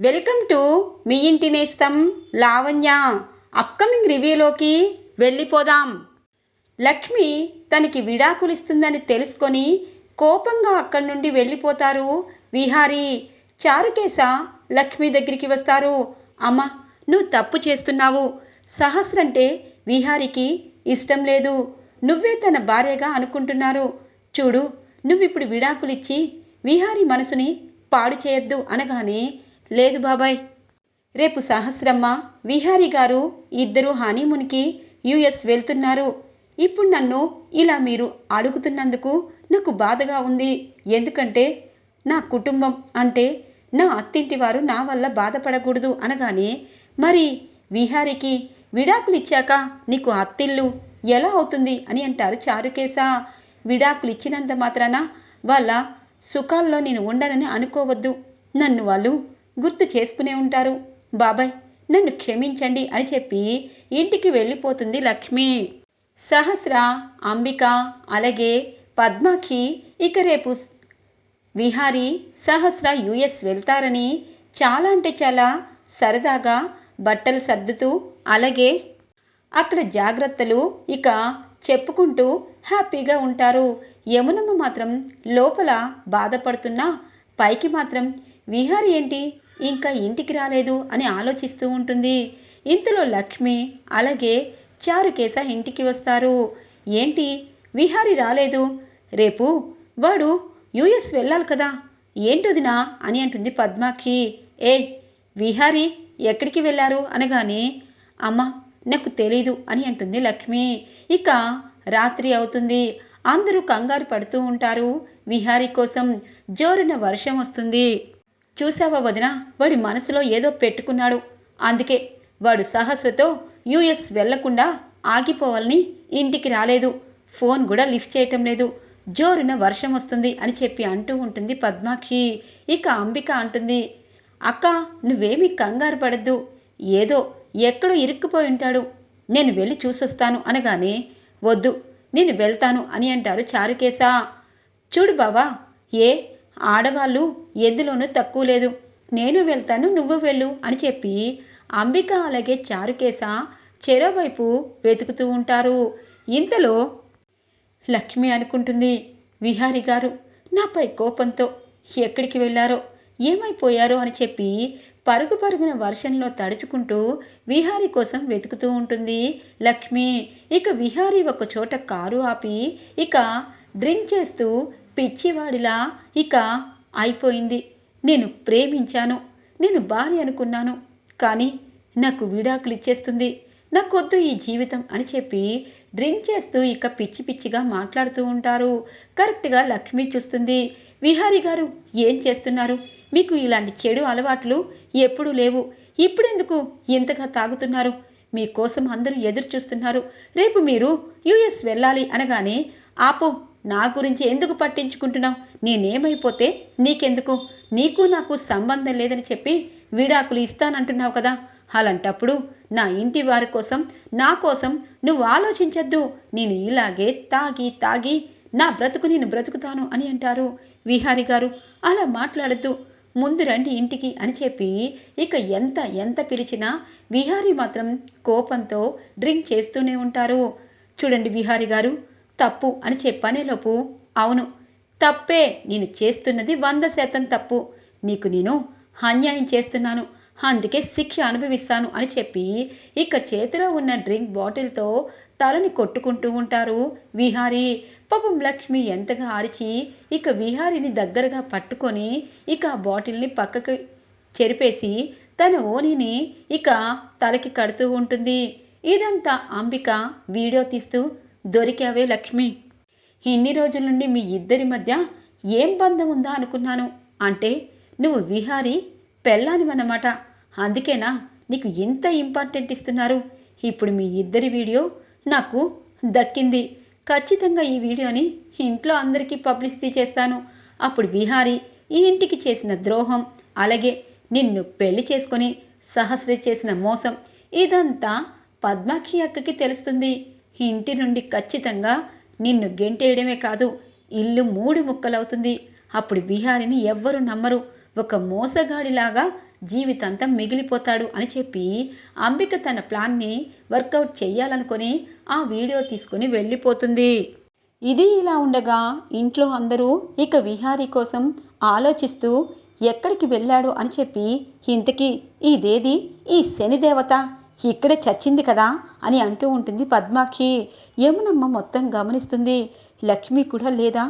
Welcome to me ఇంటి నేస్తం Lavanya. Upcoming రివ్యూలోకి వెళ్ళిపోదాం. లక్ష్మి తనకి విడాకులిస్తుందని తెలుసుకొని కోపంగా అక్కడి నుండి వెళ్ళిపోతారు విహారీ. చారుకేశ లక్ష్మి దగ్గరికి వస్తారు. అమ్మ నువ్వు తప్పు చేస్తున్నావు. సహస్రంటే విహారికి ఇష్టం లేదు. నువ్వే తన భార్యగా అనుకుంటున్నారు. చూడు నువ్విప్పుడు విడాకులిచ్చి విహారీ మనసుని పాడు చేయొద్దు అనగానే లేదు బాబాయ్. రేపు సహస్రమ్మ విహారీ గారు ఇద్దరు హనీమూన్కి యుఎస్ వెళ్తున్నారు. ఇప్పుడు నన్ను ఇలా మీరు అడుగుతున్నందుకు నాకు బాధగా ఉంది. ఎందుకంటే నా కుటుంబం అంటే నా అత్తింటి వారు నా వల్ల బాధపడకూడదు అనగానే మరి విహారికి విడాకులిచ్చాక నీకు అత్తిల్లు ఎలా అవుతుంది అని అంటారు చారుకేశ. విడాకులు ఇచ్చినంత మాత్రాన వాళ్ళ సుఖాల్లో నేను ఉండనని అనుకోవద్దు. నన్ను వాళ్ళు గుర్తు చేసుకునే ఉంటారు. బాబాయ్ నన్ను క్షమించండి అని చెప్పి ఇంటికి వెళ్ళిపోతుంది లక్ష్మి. సహస్ర అంబిక అలాగే పద్మాకి ఇక రేపు విహారీ సహస్ర యుఎస్ వెళ్తారని చాలా అంటే చాలా సరదాగా బట్టలు సర్దుతూ అలాగే అక్కడ జాగ్రత్తలు ఇక చెప్పుకుంటూ హ్యాపీగా ఉంటారు. యమునమ్మ మాత్రం లోపల బాధపడుతున్నా పైకి మాత్రం విహారీ ఏంటి? ఇంకా ఇంటికి రాలేదు అని ఆలోచిస్తూ ఉంటుంది. ఇంతలో లక్ష్మి అలాగే చారుకేశ ఇంటికి వస్తారు. ఏంటి? విహారి రాలేదు. రేపు వాడు యుఎస్ వెళ్ళాలి కదా. ఏంటొదినా అని అంటుంది పద్మాక్షి. ఏ విహారి ఎక్కడికి వెళ్ళారు అనగానే అమ్మ నాకు తెలీదు అని అంటుంది లక్ష్మి. ఇక రాత్రి అవుతుంది. అందరూ కంగారు పడుతూ ఉంటారు. విహారీ కోసం జోరున వర్షం వస్తుంది. చూశావా వదిన? వాడి మనసులో ఏదో పెట్టుకున్నాడు. అందుకే వాడు సహస్రతో యుఎస్ వెళ్ళకుండా ఆగిపోవాలని ఇంటికి రాలేదు. ఫోన్ కూడా లిఫ్ట్ చేయటం లేదు. జోరున వర్షం వస్తుంది అని చెప్పి అంటూ ఉంటుంది పద్మాక్షి. ఇక అంబిక అంటుంది అక్క నువ్వేమీ కంగారు పడద్దు. ఏదో ఎక్కడో ఇరుక్కుపోయి ఉంటాడు. నేను వెళ్ళి చూసొస్తాను అనగానే వద్దు నేను వెళ్తాను అని అంటారు చారుకేశ. చూడు బావా ఏ ఆడవాళ్ళు ఎందులోనూ తక్కువ లేదు. నేను వెళ్తాను నువ్వు వెళ్ళు అని చెప్పి అంబిక అలాగే చారుకేశ చెరవైపు వెతుకుతూ ఉంటారు. ఇంతలో లక్ష్మి అనుకుంటుంది విహారి గారు నాపై కోపంతో ఎక్కడికి వెళ్ళారో ఏమైపోయారో అని చెప్పి పరుగు పరుగున వర్షంలో తడుచుకుంటూ విహారీ కోసం వెతుకుతూ ఉంటుంది లక్ష్మి. ఇక విహారీ ఒక చోట కారు ఆపి ఇక డ్రింక్ చేస్తూ పిచ్చివాడిలా ఇక అయిపోయింది. నేను ప్రేమించాను. నేను భార్య అనుకున్నాను. కానీ నాకు విడాకులు ఇచ్చేస్తుంది. నాకొద్దు ఈ జీవితం అని చెప్పి డ్రింక్ చేస్తూ ఇక పిచ్చి పిచ్చిగా మాట్లాడుతూ ఉంటారు. కరెక్ట్గా లక్ష్మి చూస్తుంది. విహారీ గారు ఏం చేస్తున్నారు? మీకు ఇలాంటి చెడు అలవాట్లు ఎప్పుడూ లేవు. ఇప్పుడెందుకు ఇంతగా తాగుతున్నారు? మీకోసం అందరూ ఎదురు చూస్తున్నారు రేపు మీరు యుఎస్ వెళ్ళాలి అనగానే ఆపు నా గురించి ఎందుకు పట్టించుకుంటున్నావు? నేనేమైపోతే నీకెందుకు? నీకు నాకు సంబంధం లేదని చెప్పి విడాకులు ఇస్తానంటున్నావు కదా. అలాంటప్పుడు నా ఇంటి వారి కోసం నా కోసం నువ్వు ఆలోచించద్దు. నేను ఇలాగే తాగి తాగి నా బ్రతుకు నేను బ్రతుకుతాను అని అంటారు విహారి గారు. అలా మాట్లాడుతూ ముందు రండి ఇంటికి అని చెప్పి ఇక ఎంత ఎంత పిలిచినా విహారీ మాత్రం కోపంతో డ్రింక్ చేస్తూనే ఉంటారు. చూడండి విహారి గారు తప్పు అని చెప్పానేలోపు అవును తప్పే నేను చేస్తున్నది వంద శాతం తప్పు. నీకు నేను అన్యాయం చేస్తున్నాను అందుకే శిక్ష అనుభవిస్తాను అని చెప్పి ఇక చేతిలో ఉన్న డ్రింక్ బాటిల్తో తలని కొట్టుకుంటూ ఉంటారు విహారీ. పాపం లక్ష్మి ఎంతగా అరిచి ఇక విహారీని దగ్గరగా పట్టుకొని ఇక ఆ బాటిల్ని పక్కకి చెరిపేసి తన ఓనిని ఇక తలకి కడుతూ ఉంటుంది. ఇదంతా అంబిక వీడియో తీస్తూ దొరికావే లక్ష్మి. ఇన్ని రోజుల నుండి మీ ఇద్దరి మధ్య ఏం బంధం ఉందా అనుకున్నాను. అంటే నువ్వు విహారీ పెళ్ళానివన్నమాట. అందుకేనా నీకు ఎంత ఇంపార్టెంట్ ఇస్తున్నారు. ఇప్పుడు మీ ఇద్దరి వీడియో నాకు దక్కింది. ఖచ్చితంగా ఈ వీడియోని ఇంట్లో అందరికీ పబ్లిసిటీ చేస్తాను. అప్పుడు విహారీ ఈ ఇంటికి చేసిన ద్రోహం అలాగే నిన్ను పెళ్ళి చేసుకొని సహస్రి చేసిన మోసం ఇదంతా పద్మాక్షి అక్కకి తెలుస్తుంది. ఈ ఇంటి నుండి ఖచ్చితంగా నిన్ను గెంటేయడమే కాదు ఇల్లు మూడు ముక్కలవుతుంది. అప్పుడు విహారిని ఎవ్వరు నమ్మరు. ఒక మోసగాడిలాగా జీవితాంతం మిగిలిపోతాడు అని చెప్పి అంబిక తన ప్లాన్ని వర్కౌట్ చేయాలనుకుని ఆ వీడియో తీసుకుని వెళ్ళిపోతుంది. ఇది ఇలా ఉండగా ఇంట్లో అందరూ ఇక విహారీ కోసం ఆలోచిస్తూ ఎక్కడికి వెళ్ళాడు అని చెప్పి ఇంతకీ ఇదేది? ఈ శనిదేవత? ఇక్కడే చచ్చింది కదా అని అంటూ ఉంటుంది పద్మాకి. యమునమ్మ మొత్తం గమనిస్తుంది. లక్ష్మి కూడా లేదా?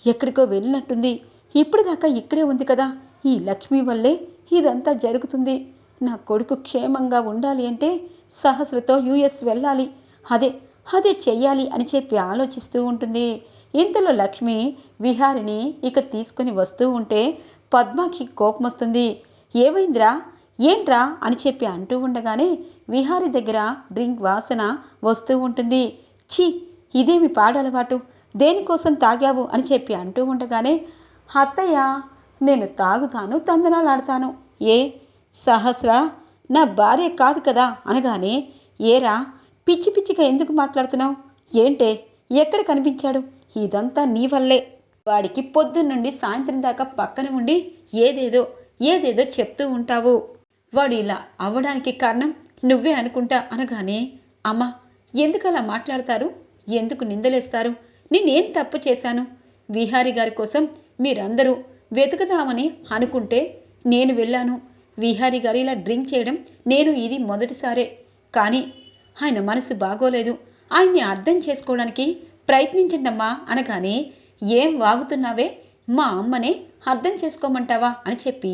ఎక్కడికో వెళ్ళినట్టుంది. ఇప్పటిదాకా ఇక్కడే ఉంది కదా. ఈ లక్ష్మి వల్లే ఇదంతా జరుగుతుంది. నా కొడుకు క్షేమంగా ఉండాలి అంటే సహస్రతో యుఎస్ వెళ్ళాలి. అదే అదే చెయ్యాలి అని చెప్పి ఆలోచిస్తూ ఉంటుంది. ఇంతలో లక్ష్మి విహారిని ఇక తీసుకుని వస్తూ ఉంటే పద్మాకి కోపం వస్తుంది. ఏమైందిరా? ఏంట్రా అని చెప్పి అంటూ ఉండగానే విహారి దగ్గర డ్రింక్ వాసన వస్తూ ఉంటుంది. ఛీ ఇదేమి పాడలవాటు? దేనికోసం తాగావు? అని చెప్పి అంటూ ఉండగానే అత్తయ్య నేను తాగుతాను తందనాలాడతాను ఏ? సహస్ర నా భార్య కాదు కదా? అనగానే ఏరా పిచ్చి పిచ్చిగా ఎందుకు మాట్లాడుతున్నావు? ఏంటే ఎక్కడ కనిపించాడు? ఇదంతా నీ వల్లే. వాడికి పొద్దున్నుండి సాయంత్రం దాకా పక్కన ఉండి ఏదేదో ఏదేదో చెప్తూ ఉంటావు. వాడు ఇలా అవ్వడానికి కారణం నువ్వే అనుకుంటా అనగానే అమ్మా ఎందుకు అలా మాట్లాడతారు? ఎందుకు నిందలేస్తారు? నేనేం తప్పు చేశాను? విహారి గారి కోసం మీరందరూ వెతుకుదామని అనుకుంటే నేను వెళ్ళాను. విహారి గారు ఇలా డ్రింక్ చేయడం నేను ఇది మొదటిసారే. కానీ ఆయన మనసు బాగోలేదు. ఆయన్ని అర్థం చేసుకోవడానికి ప్రయత్నించండమ్మా అనగానే ఏం వాగుతున్నావే? మా అమ్మనే అర్థం చేసుకోమంటావా అని చెప్పి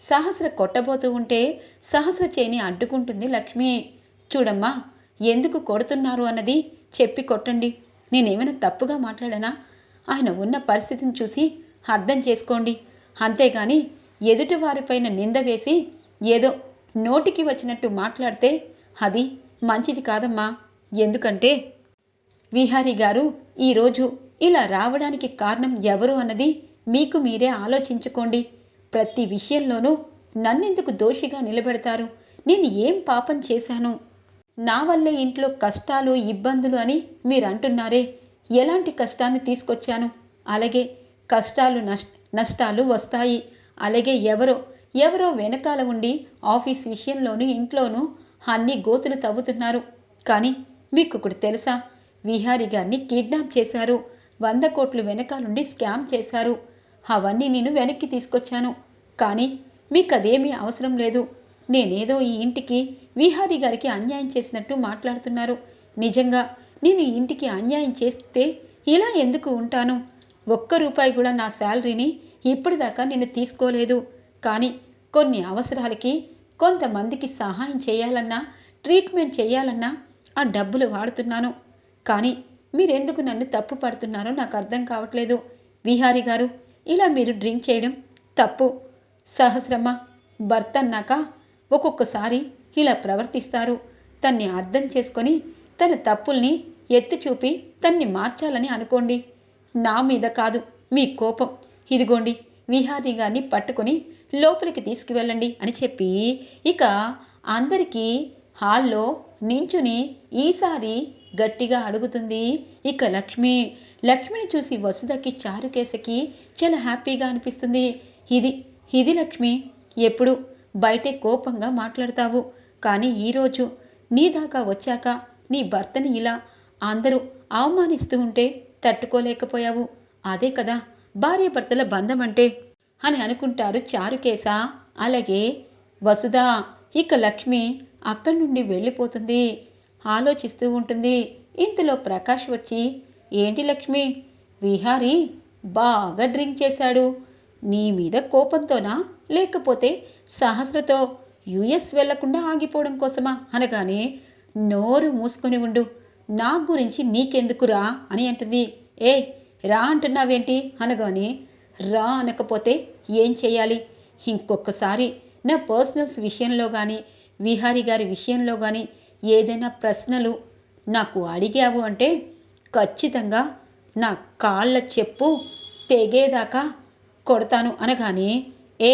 సహస్ర కొట్టబోతూ ఉంటే సహస్ర చేని అడ్డుకుంటుంది లక్ష్మి. చూడమ్మా ఎందుకు కొడుతున్నారు అన్నది చెప్పి కొట్టండి. నేనేమైనా తప్పుగా మాట్లాడానా? ఆయన ఉన్న పరిస్థితిని చూసి అర్థం చేసుకోండి. అంతేగాని ఎదుటి వారిపైన నింద వేసి ఏదో నోటికి వచ్చినట్టు మాట్లాడితే అది మంచిది కాదమ్మా. ఎందుకంటే విహారి గారు ఈరోజు ఇలా రావడానికి కారణం ఎవరు అన్నది మీకు మీరే ఆలోచించుకోండి. ప్రతి విషయంలోనూ నన్నెందుకు దోషిగా నిలబెడతారు? నేను ఏం పాపం చేశాను? నా వల్లే ఇంట్లో కష్టాలు ఇబ్బందులు అని మీరు అంటున్నారే ఎలాంటి కష్టాన్ని తీసుకొచ్చాను? అలాగే కష్టాలు నష్ నష్టాలు వస్తాయి. అలాగే ఎవరో ఎవరో వెనకాల ఉండి ఆఫీస్ విషయంలోనూ ఇంట్లోనూ అన్ని గోతులు తవ్వుతున్నారు. కానీ మీకు ఒకటి తెలుసా? విహారీ గారిని కిడ్నాప్ చేశారు. వంద కోట్లు వెనకాలుండి స్కామ్ చేశారు. అవన్నీ నేను వెనక్కి తీసుకొచ్చాను. కానీ మీకు అదేమీ అవసరం లేదు. నేనేదో ఈ ఇంటికి విహారీ గారికి అన్యాయం చేసినట్టు మాట్లాడుతున్నారు. నిజంగా నేను ఈ ఇంటికి అన్యాయం చేస్తే ఇలా ఎందుకు ఉంటాను? ఒక్క రూపాయి కూడా నా శాలరీని ఇప్పటిదాకా నేను తీసుకోలేదు. కానీ కొన్ని అవసరాలకి కొంతమందికి సహాయం చేయాలన్నా ట్రీట్మెంట్ చేయాలన్నా ఆ డబ్బులు వాడుతున్నాను. కానీ మీరెందుకు నన్ను తప్పు పడుతున్నారో నాకు అర్థం కావట్లేదు. విహారి గారు ఇలా మీరు డ్రింక్ చేయడం తప్పు. సహస్రమ్మ భర్త అన్నాక ఒక్కొక్కసారి ఇలా ప్రవర్తిస్తారు. తన్ని అర్థం చేసుకొని తన తప్పుల్ని ఎత్తి చూపి తన్ని మార్చాలని అనుకోండి. నా మీద కాదు మీ కోపం. ఇదిగోండి విహారీ గారిని పట్టుకొని లోపలికి తీసుకువెళ్ళండి అని చెప్పి ఇక అందరికీ హాల్లో నించుని ఈసారి గట్టిగా అడుగుతుంది. ఇక లక్ష్మి లక్ష్మిని చూసి వసుధకి చారుకేశకి చాలా హ్యాపీగా అనిపిస్తుంది. ఇది ఇది లక్ష్మి ఎప్పుడు బయటే కోపంగా మాట్లాడతావు. కానీ ఈరోజు నీ దాకా వచ్చాక నీ భర్తని ఇలా అందరూ అవమానిస్తూ ఉంటే తట్టుకోలేకపోయావు. అదే కదా భార్యాభర్తల బంధం అంటే అని అనుకుంటారు చారుకేశ. అలాగే వసుధ ఇక లక్ష్మి అక్కడి నుండి వెళ్ళిపోతుంది. ఆలోచిస్తూ ఉంటుంది. ఇంతలో ప్రకాష్ వచ్చి ఏంటి లక్ష్మి? విహారీ బాగా డ్రింక్ చేశాడు. నీ మీద కోపంతోనా? లేకపోతే సహస్రతో యుఎస్ వెళ్ళకుండా ఆగిపోవడం కోసమా? అనగానే నోరు మూసుకొని ఉండు. నా గురించి నీకెందుకురా? అని అంటుంది. ఏ రా అంటున్నావేంటి? అనగానే రా అనకపోతే ఏం చేయాలి? ఇంకొకసారి నా పర్సనల్స్ విషయంలో కానీ విహారి గారి విషయంలో కానీ ఏదైనా ప్రశ్నలు నాకు అడిగావు అంటే ఖచ్చితంగా నా కాళ్ళ చెప్పు తెగేదాకా కొడతాను అనగానే ఏ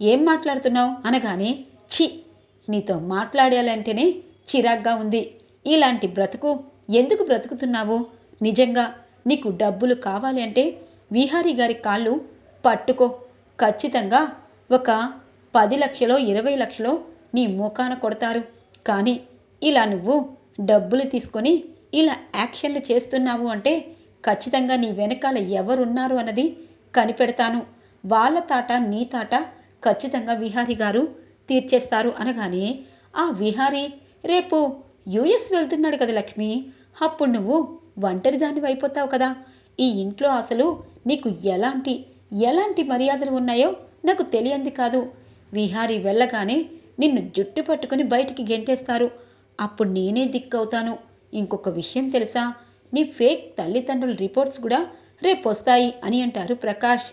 ఏం మాట్లాడుతున్నావు? అనగానే చి నీతో మాట్లాడాలంటేనే చిరాగ్గా ఉంది. ఇలాంటి బ్రతుకు ఎందుకు బ్రతుకుతున్నావు? నిజంగా నీకు డబ్బులు కావాలి అంటే విహారీ గారి కాళ్ళు పట్టుకో. ఖచ్చితంగా ఒక పది లక్షలో ఇరవై లక్షలో నీ మోకాన కొడతారు. కానీ ఇలా నువ్వు డబ్బులు తీసుకొని ఇలా యాక్షన్లు చేస్తున్నావు అంటే ఖచ్చితంగా నీ వెనకాల ఎవరున్నారు అన్నది కనిపెడతాను. వాళ్ళ తాట నీ తాట ఖచ్చితంగా విహారి గారు తీర్చేస్తారు అనగానే ఆ విహారి రేపు యుఎస్ వెళ్తున్నాడు కదా లక్ష్మి. అప్పుడు నువ్వు ఒంటరి దానివి అయిపోతావు కదా. ఈ ఇంట్లో అసలు నీకు ఎలాంటి ఎలాంటి మర్యాదలు ఉన్నాయో నాకు తెలియంది కాదు. విహారి వెళ్ళగానే నిన్ను జుట్టు పట్టుకుని బయటికి గెంటేస్తారు. అప్పుడు నేనే దిక్కవుతాను. ఇంకొక విషయం తెలుసా? నీ ఫేక్ తల్లిదండ్రుల రిపోర్ట్స్ కూడా రేపు వస్తాయి అని అంటారు ప్రకాష్.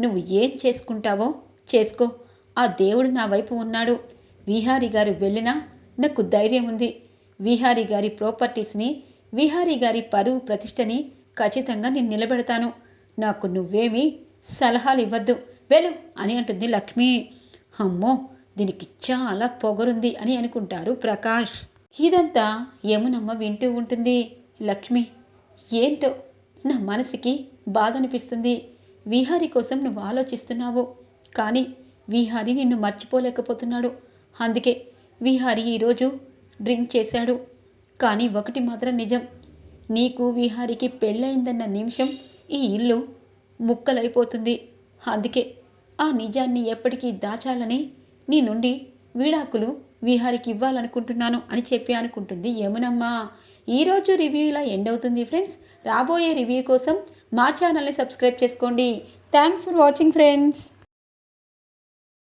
నువ్వు ఏం చేసుకుంటావో చేసుకో. ఆ దేవుడు నా వైపు ఉన్నాడు. విహారి గారు వెళ్ళినా నాకు ధైర్యం ఉంది. విహారి గారి ప్రాపర్టీస్ని విహారి గారి పరువు ప్రతిష్టని ఖచ్చితంగా నేను నిలబెడతాను. నాకు నువ్వేమీ సలహాలు ఇవ్వద్దు వెళ్ళు అని అంటుంది లక్ష్మి. అమ్మో దీనికి చాలా పొగరుంది అని అనుకుంటారు ప్రకాష్. ఇదంతా యమునమ్మ వింటూ ఉంటుంది. లక్ష్మి ఏంటో? నా మనసుకి బాధ అనిపిస్తుంది విహారి కోసం నువ్వు ఆలోచిస్తున్నావు. కానీ విహారి నిన్ను మర్చిపోలేకపోతున్నాడు. అందుకే విహారి ఈరోజు డ్రింక్ చేశాడు. కానీ ఒకటి మాత్రం నిజం. నీకు విహారికి పెళ్ళయిందన్న నిమిషం ఈ ఇల్లు ముక్కలైపోతుంది. అందుకే ఆ నిజాన్ని ఎప్పటికీ దాచాలని నీ నుండి విడాకులు విహారికి ఇవ్వాలనుకుంటున్నాను అని చెప్పి అనుకుంటుంది యమునమ్మా. ఈరోజు రివ్యూ ఇలా ఎండ్ అవుతుంది ఫ్రెండ్స్ రాబోయే రివ్యూ కోసం మా ఛానల్ని సబ్స్క్రైబ్ చేసుకోండి. Thanks for watching friends